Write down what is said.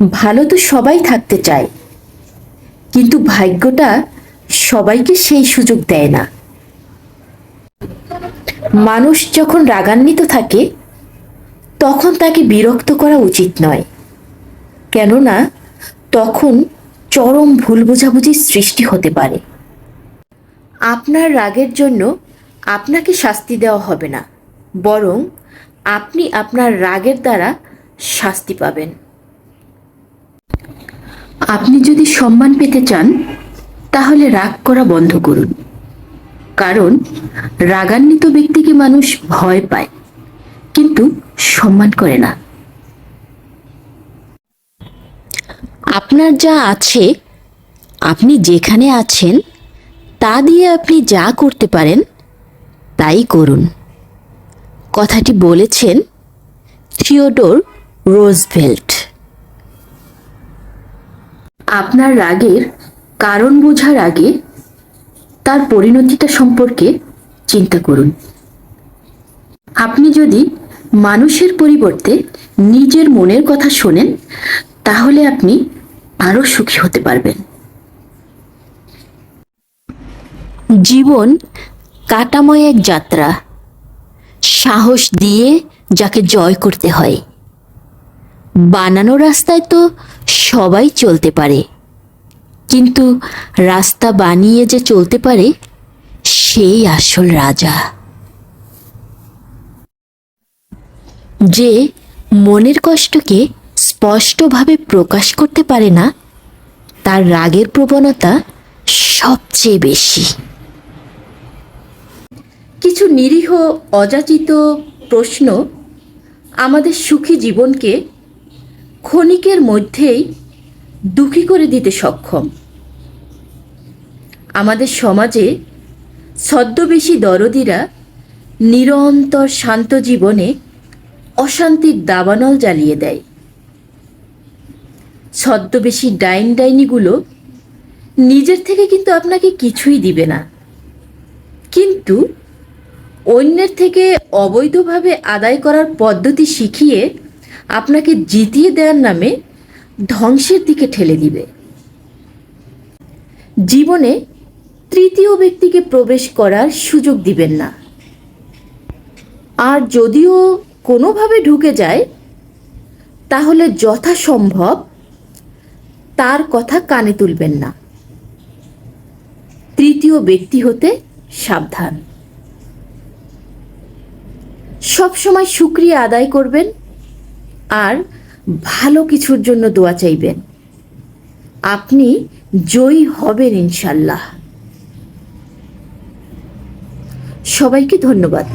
ভালো তো সবাই থাকতে চায়। কিন্তু ভাগ্যটা সবাইকে সেই সুযোগ দেয় না। মানুষ যখন রাগান্বিত থাকে, তখন তাকে বিরক্ত করা উচিত নয়। কেননা, তখন চরম ভুল বোঝাবুঝির সৃষ্টি হতে পারে। আপনার রাগের জন্য আপনাকে শাস্তি দেওয়া হবে না, বরং আপনি আপনার রাগের দ্বারা শাস্তি পাবেন। আপনি যদি সম্মান পেতে চান, তাহলে রাগ করা বন্ধ করুন। কারণ, রাগান্বিত ব্যক্তিকে মানুষ ভয় পায়, কিন্তু সম্মান করে না। আপনার যা আছে, আপনি যেখানে আছেন, তা দিয়ে আপনি যা করতে পারেন, তাই করুন। কথাটি বলেছেন থিওডোর রোজভেল্ট। আপনার রাগের কারণ বোঝার আগে তার পরিণতিটা সম্পর্কে চিন্তা করুন। আপনি যদি মানুষের পরিবর্তে নিজের মনের কথা শোনেন, তাহলে আপনি আরও সুখী হতে পারবেন। জীবন কাটাময় এক যাত্রা। সাহস দিয়ে যাকে জয় করতে হয়। বানানো রাস্তায় তো সবাই চলতে পারে। কিন্তু রাস্তা বানিয়ে যে চলতে পারে, সেই আসল রাজা। যে মনের কষ্টকে স্পষ্টভাবে প্রকাশ করতে পারে না, তার রাগের প্রবণতা সবচেয়ে বেশি। কিছু নিরীহ, অযাচিত প্রশ্ন আমাদের সুখী জীবনকে ক্ষণিকের মধ্যেই দুঃখী করে দিতে সক্ষম। আমাদের সমাজে ছদ্মবেশী দরদিরা নিরন্তর শান্ত জীবনে অশান্তির দাবানল জ্বালিয়ে দেয়। ছদ্মবেশী ডাইন ডাইনিগুলো নিজের থেকে কিন্তু আপনাকে কিছুই দিবে না। কিন্তু অন্যের থেকে অবৈধভাবে আদায় করার পদ্ধতি শিখিয়ে আপনাকে জিতিয়ে দেওয়ার নামে ধ্বংসের দিকে ঠেলে দিবে। জীবনে তৃতীয় ব্যক্তিকে প্রবেশ করার সুযোগ দিবেন না। আর যদিও কোনোভাবে ঢুকে যায়, তাহলে যথাসম্ভব তার কথা কানে তুলবেন না। তৃতীয় ব্যক্তি হতে সাবধান। সবসময় সুক্রিয়া আদায় করবেন আর ভালো কিছুর জন্য দোয়া চাইবেন। আপনি জয়ী হবেন ইনশাল্লাহ সবাইকে ধন্যবাদ।